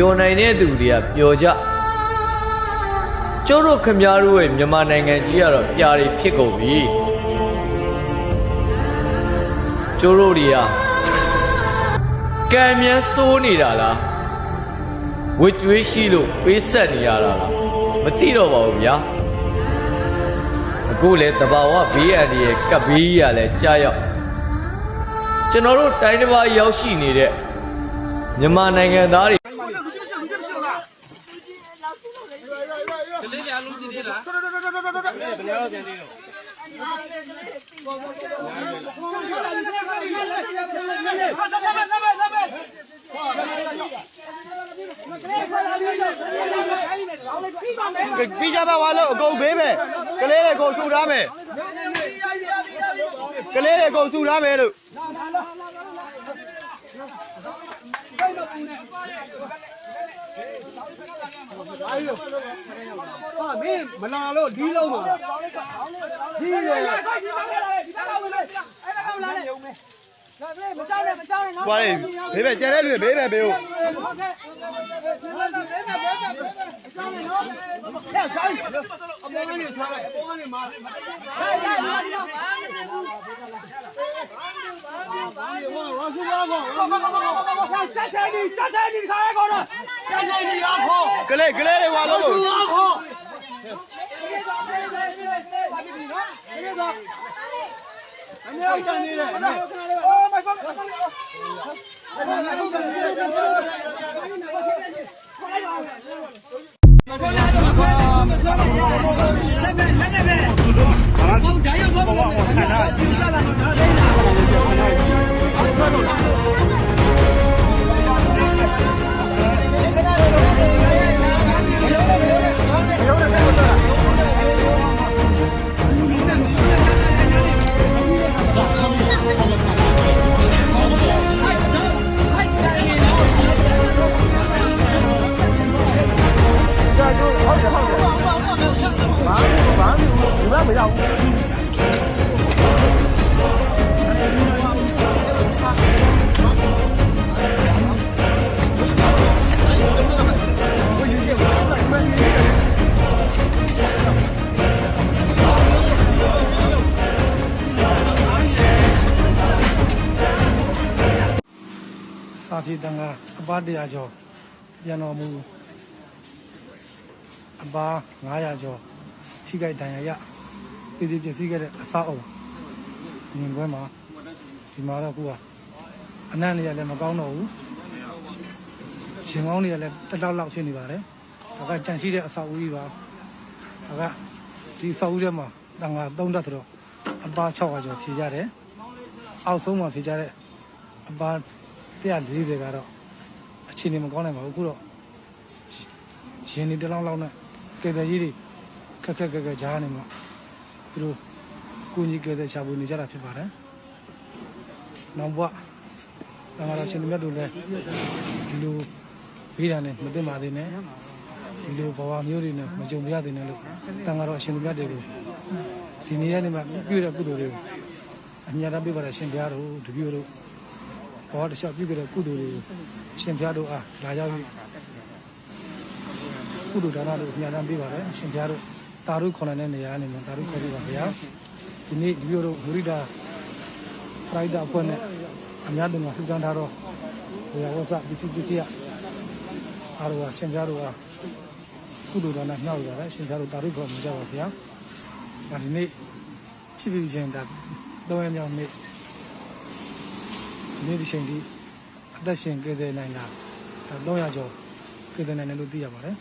ပျော်နိုင်တဲ့သူတွေကပျော်ကြကျိုးတို့ခမည်းတော်ရဲ့မြန်မာနိုင်ငံကြီးကတော့ပြာတွေဖြစ်ကုန်ပြီကျိုးတို့တွေကကံမြန်းစိုးနေတာလားဝစ်ကျွေးရှိလို့ပေးဆက်နေရတာလားမသိတော့ပါဘူးဗျာအခုလေတဘာဝဘေးအန္တရာယ်ကပ်ဘေးကြီးကလည်းကြားရောက်ကျွန်တော်တို့တိုင်းတစ်ပါးရောက်ရှိနေတဲ့မြန်မာနိုင်ငံသားတွေ ကလေးတွေအလုံးရှိသေးလားပြီးကြပါပါလို့အကုန်ဘေးပဲကလေးတွေအကုန်စုထားမယ်ကလေးတွေအကုန်စုထားမယ်လို့ ဟာမင်းမလာလို့ဒီလုံးမှာဒီလေသွားတယ်ဘေးပဲကျန်တဲ့လူတွေဘေးပဲဘေးကိုတ က်ချင်ဒီတက်ချင်ဒီခါရဲကောတော့တက်ချင်ဒီအားခေါ်ကလေးကလေးတွေဝါလို့လို့အားခေါ်အမေကတန်နေတယ်အိုးမဆောက် စာဖြည့်တန်ခါအပါ100ကျော်ပြန်တော်မူအပါ900ကျော်ထိခိုက်ဒဏ်ရာရ ပြည်သူပြည်စည်းခဲ့တဲ့အဆောက်အုံမြင်ကွဲမှာဒီမှာတော့ခုကအနံ့တွေကလည်းမကောင်းတော့ဘူးရှင်ကောင်းတွေကလည်းတက်တောက်လောက်ဖြစ်နေပါတယ်ဒါကကြန့်ရှိတဲ့အဆောက်အဦကြီးပါဒါကဒီအဆောက်အဦထဲမှာတန်ခါ3တက်ဆိုတော့အပါ600ကျော်ဖြည့်ကြတယ်အောက်ဆုံးမှာဖြည့်ကြတဲ့အပါ140ကတော့အခြေအနေမကောင်းနိုင်ပါဘူးအခုတော့ရင်ဒီတစ်လောင်းလောက်နဲ့ကဲတဲ့ကြီးတွေခက်ခက်ခက်ခက်ကြားနေမှာ သူတို့ကိုကြီးကဲတဲ့ရှာဖွေနေကြတာဖြစ်ပါတယ်။နောက်ဘဝတန်ခါတော်ရှင်မြတ်တို့လည်းဒီလိုဘေးဒဏ်နဲ့မသိပါသေးနဲ့ဒီလိုဘဝမျိုးတွေနဲ့မကြုံရသေးနဲ့လို့တန်ခါတော်ရှင်မြတ်တွေကိုဒီနေ့ရက်နေ့မှာပြုတဲ့ကုသိုလ်တွေကိုအမြတ်တမ်းပေးပါတဲ့ရှင်ဘုရားတို့တပည့်တို့ဘောတခြားပြုကြတဲ့ကုသိုလ်တွေကိုရှင်ဘုရားတို့အားလာရောက်ပြီးကုသိုလ်ဒါနတို့အများအားပေးပါတယ်ရှင်ဘုရားတို့ တာရုခေါ်နိုင်တဲ့နေရာကနေမှာတာရုခေါ်ပြပါဗျာဒီနေ့ဒီလိုတို့ဝိရိဒာပရိုက်တာအဖွဲ့နဲ့အများတို့မှာလှူဒန်းထားတော့ဘုရားဝဆပစ္စည်းပစ္စည်းအားတို့ကရှင်ဘုရားတို့အားကုသိုလ်ဒါနညှောက်ရပါတယ်ရှင်ဘုရားတို့တာရုခေါ်မြကြပါဗျာဒါဒီနေ့ဖြစ်ဖြစ်ချင်းဒါတော့ရမြောက်နေ့ဒီနေ့ဒီချိန်ထိအသက်ရှင်ကယ်တယ်နိုင်တာဒါ300ကျော်ကယ်တယ်နိုင်တယ်လို့သိရပါတယ်